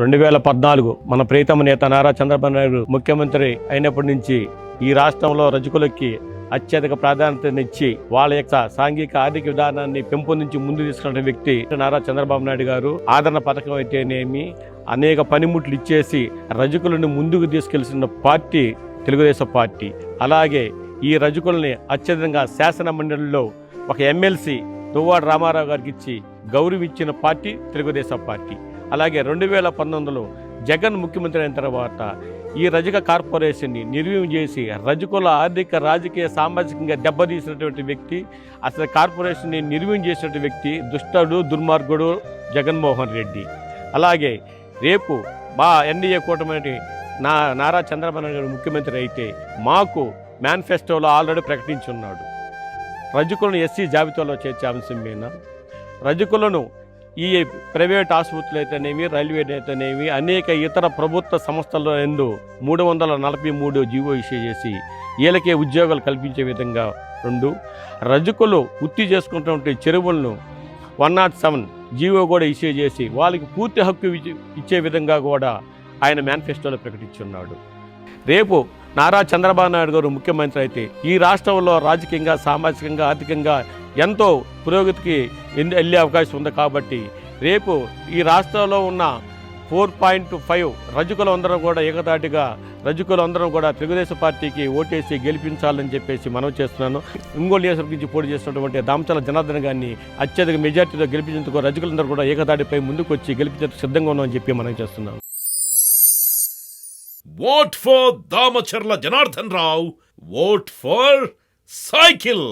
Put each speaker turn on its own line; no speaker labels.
రెండు వేల పద్నాలుగు మన ప్రీతమ నేత నారా చంద్రబాబు నాయుడు ముఖ్యమంత్రి అయినప్పటి నుంచి ఈ రాష్ట్రంలో రజకులకి అత్యధిక ప్రాధాన్యతనిచ్చి వాళ్ళ యొక్క సాంఘిక ఆర్థిక విధానాన్ని పెంపొందించి ముందు తీసుకున్న వ్యక్తి నారా చంద్రబాబు నాయుడు గారు. ఆదరణ పథకం అయితేనేమి అనేక పనిముట్లు ఇచ్చేసి రజకులను ముందుకు తీసుకెళ్ళిన పార్టీ తెలుగుదేశం పార్టీ. అలాగే ఈ రజకుల్ని అత్యధికంగా శాసన మండలిలో ఒక ఎమ్మెల్సీ దువ్వాడ రామారావు గారికి ఇచ్చి గౌరవించిన పార్టీ తెలుగుదేశం పార్టీ. అలాగే రెండు వేల పంతొమ్మిదిలో జగన్ ముఖ్యమంత్రి అయిన తర్వాత ఈ రజక కార్పొరేషన్ని నిర్వీయం చేసి రజకుల ఆర్థిక రాజకీయ సామాజికంగా దెబ్బతీసినటువంటి వ్యక్తి అసలు కార్పొరేషన్ని నిర్వీయం చేసినటువంటి వ్యక్తి దుష్టడు దుర్మార్గుడు జగన్మోహన్ రెడ్డి. అలాగే రేపు మా ఎన్డీఏ కూటమి నా నారా చంద్రబాబు నాయుడు గారు ముఖ్యమంత్రి అయితే మాకు మేనిఫెస్టోలో ఆల్రెడీ ప్రకటించున్నాడు రజకులను ఎస్సీ జాబితాలో చేర్చే అంశం మీద రజకులను ఈ ప్రైవేట్ ఆసుపత్రులు అయితేనేమి రైల్వే అయితేనేమి అనేక ఇతర ప్రభుత్వ సంస్థల ఎందు మూడు వందల నలభై మూడు జీవో ఇష్యూ చేసి వీళ్ళకే ఉద్యోగాలు కల్పించే విధంగా రెండు. రజకులు వృత్తి చేసుకుంటున్న చెరువులను వన్ నాట్ సెవెన్ జీవో కూడా ఇష్యూ చేసి వాళ్ళకి పూర్తి హక్కు ఇచ్చే- ఇచ్చే విధంగా కూడా ఆయన మేనిఫెస్టోలో ప్రకటించున్నాడు. రేపు నారా చంద్రబాబు నాయుడు గారు ముఖ్యమంత్రి అయితే ఈ రాష్ట్రంలో రాజకీయంగా సామాజికంగా ఆర్థికంగా ఎంతో పురోగతికి వెళ్ళే అవకాశం ఉంది కాబట్టి రేపు ఈ రాష్ట్రంలో ఉన్న ఫోర్ పాయింట్ ఫైవ్ రజకులందరూ కూడా ఏకతాటిగా రజకులందరూ కూడా తెలుగుదేశం పార్టీకి ఓటేసి గెలిపించాలని చెప్పేసి మనం చేస్తున్నాను. ఇంగోలు నియోజకవర్గం నుంచి పోటీ చేస్తున్నటువంటి దామచల జనార్దన్ గారిని అత్యధిక మెజార్టీతో గెలిపించేందుకు రజకులందరూ కూడా ఏకతాటిపై ముందుకు వచ్చి గెలిపించేందుకు సిద్ధంగా ఉన్నామని చెప్పి మనం చేస్తున్నాం.
Vote for Damacharla Janardhan Rao vote for cycle.